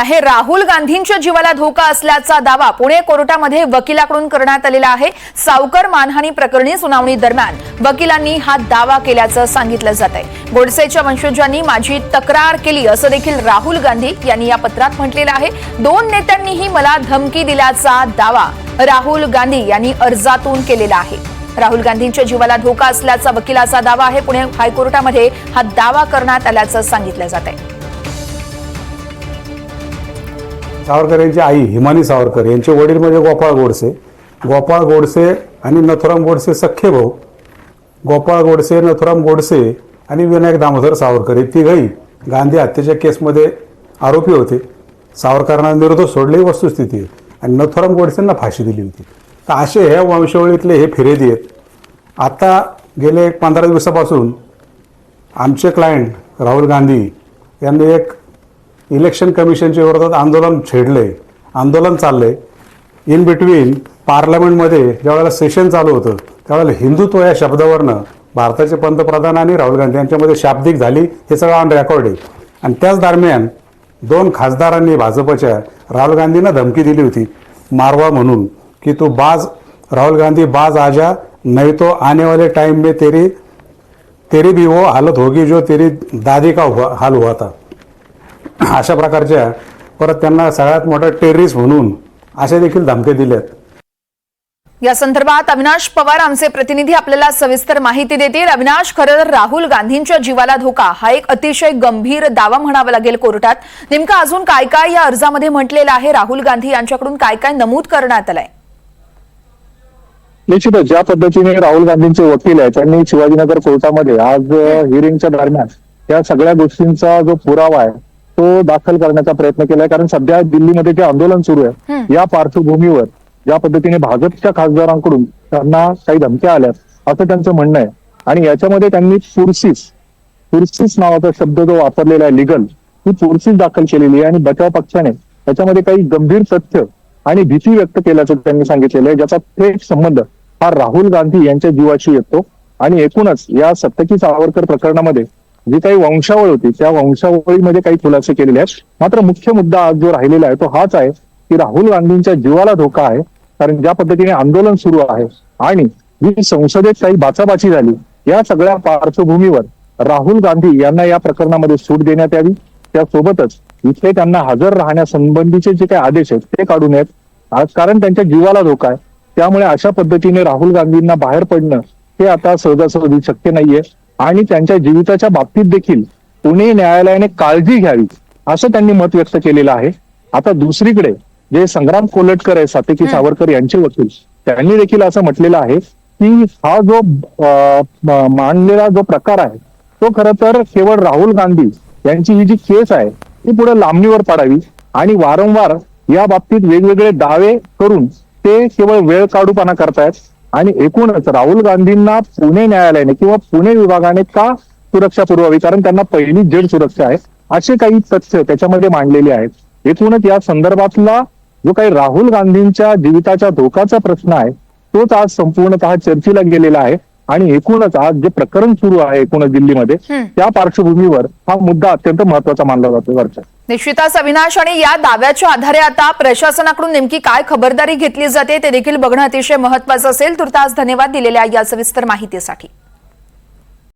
आहे. राहुल गांधींच्या जीवाला धोका असल्याचा दावा पुणे कोर्टामध्ये वकिलाकडून करण्यात आलेला आहे. सावकर मानहानी प्रकरणी सुनावणी दरम्यान वकिलांनी हा दावा केल्याचं सांगितलं जात आहे. गोडसेच्या वंशजांनी माझी तक्रार केली असं देखील राहुल गांधी यांनी या पत्रात म्हटलेलं आहे. दोन नेत्यांनीही मला धमकी दिल्याचा दावा राहुल गांधी यांनी अर्जातून केलेला आहे. राहुल गांधींच्या जीवाला धोका असल्याचा वकिलाचा दावा आहे. पुणे हायकोर्टामध्ये हा दावा करण्यात आल्याचं सांगितलं जात आहे. सावरकर यांची आई हिमानी सावरकर यांचे वडील म्हणजे गोपाळ गोडसे. गोपाळ गोडसे आणि नथुराम गोडसे सख्खे भाऊ. गोपाळ गोडसे नथुराम गोडसे आणि विनायक दामोदर सावरकर हे तिघही गांधी हत्येच्या केसमध्ये आरोपी होते. सावरकरांना निर्दोष सोडले ही वस्तुस्थिती आणि नथुराम गोडसेंना फाशी दिली होती. तर असे ह्या वंशावळीतले हे फिरेदी आहेत. आता गेले एक पंधरा दिवसापासून आमचे क्लायंट राहुल गांधी यांनी एक इलेक्शन कमिशनच्या विरोधात आंदोलन छेडले आंदोलन चाललंय इन बिटवीन पार्लमेंटमध्ये ज्यावेळेला सेशन चालू होतं त्यावेळेला हिंदुत्व या शब्दावरनं भारताचे पंतप्रधान आणि राहुल गांधी यांच्यामध्ये शाब्दिक झाली हे सगळं ऑन रेकॉर्ड आहे. आणि त्याच दरम्यान दोन खासदारांनी भाजपच्या राहुल गांधींना धमकी दिली होती मारवा म्हणून की तू बाज राहुल गांधी बाज आजा नहीं तो आने वाले टाइम में तेरी तेरी भी वो हालत होगी जो तेरी दादी का हाल हुआ था. अशा प्रकारच्या परत त्यांना सगळ्यात मोठा टेररिस्ट म्हणून अशा देखील धमके दिल्यात या संदर्भात अविनाश पवार आमचे प्रतिनिधी आपल्याला सविस्तर माहिती देतील. अविनाश खरं तर राहुल गांधींच्या जीवाला धोका हा एक अतिशय गंभीर दावा म्हणावा लागेल कोर्टात. नेमकं अजून काय काय या अर्जामध्ये म्हटलेलं आहे? राहुल गांधी यांच्याकडून काय काय नमूद करण्यात आलंय? निश्चितच ज्या पद्धतीने राहुल गांधींचे वकील आहेत त्यांनी शिवाजीनगर कोर्टामध्ये आज हिअरिंगच्या दरम्यान या सगळ्या गोष्टींचा जो पुरावा आहे तो दाखल करण्याचा प्रयत्न केलाय. कारण सध्या दिल्लीमध्ये जे आंदोलन सुरू आहे या पार्श्वभूमीवर ज्या पद्धतीने भाजपच्या खासदारांकडून त्यांना काही धमक्या आल्यात असं त्यांचं म्हणणं आहे. आणि याच्यामध्ये त्यांनी पुरसीस पुरसीस नावाचा शब्द जो वापरलेला आहे लिगल ही पुरसीस दाखल केलेली आहे. आणि बचाव पक्षाने त्याच्यामध्ये काही गंभीर तथ्य आणि भीती व्यक्त केल्याचं त्यांनी सांगितलेलं आहे ज्याचा थेट संबंध हा राहुल गांधी यांच्या जीवाशी येतो. आणि एकूणच या सत्तकी सावरकर प्रकरणामध्ये जी काही वंशावळ होती त्या वंशावळीमध्ये काही खुलासे केलेले आहेत मात्र मुख्य मुद्दा आज जो राहिलेला आहे तो हाच आहे की राहुल गांधींच्या जीवाला धोका आहे कारण ज्या पद्धतीने आंदोलन सुरू आहे आणि जी संसदेत काही बाचाबाची झाली या सगळ्या पार्श्वभूमीवर राहुल गांधी यांना या प्रकरणामध्ये सूट देण्यात यावी. त्यासोबतच इथे त्यांना हजर राहण्यासंबंधीचे जे काही आदेश आहेत ते काढू नयेत आज कारण त्यांच्या जीवाला धोका आहे. त्यामुळे अशा पद्धतीने राहुल गांधींना बाहेर पडणं हे आता सहजासहजी शक्य नाहीये. आणि त्यांच्या जीविताच्या बाबतीत देखील पुणे न्यायालयाने काळजी घ्यावी असं त्यांनी मत व्यक्त केलेलं आहे. आता दुसरीकडे जे संग्राम कोलटकर आहे सातेकी सावरकर यांचे वकील त्यांनी देखील असं म्हटलेलं आहे की हा जो मांडलेला जो प्रकार आहे तो खरं तर केवळ राहुल गांधी यांची ही जी केस आहे ती पुढे लांबणीवर पाडावी आणि वारंवार या बाबतीत वेगवेगळे दावे करून ते केवळ वेळ काढूपणा करतायत. आणि एकूणच राहुल गांधींना पुणे न्यायालयाने किंवा पुणे विभागाने का सुरक्षा पुरवावी? कारण त्यांना पहिली जेड सुरक्षा आहे. असे काही तथ्य त्याच्यामध्ये मांडलेले आहेत. एकूणच या संदर्भातला जो काही राहुल गांधींच्या जीविताच्या धोकाचा प्रश्न आहे तोच आज संपूर्णतः चर्चेला गेलेला आहे. आणि एकूणच आज जे प्रकरण सुरू आहे एकूणच दिल्लीमध्ये त्या पार्श्वभूमीवर हा मुद्दा अत्यंत महत्त्वाचा मानला जातो वरच्या. निश्चितच अविनाश आणि या दाव्याच्या आधारे आता प्रशासनाकडून नेमकी काय खबरदारी घेतली जाते ते देखील बघणं अतिशय महत्वाचं असेल. तुर्तास धन्यवाद दिलेल्या या सविस्तर माहितीसाठी.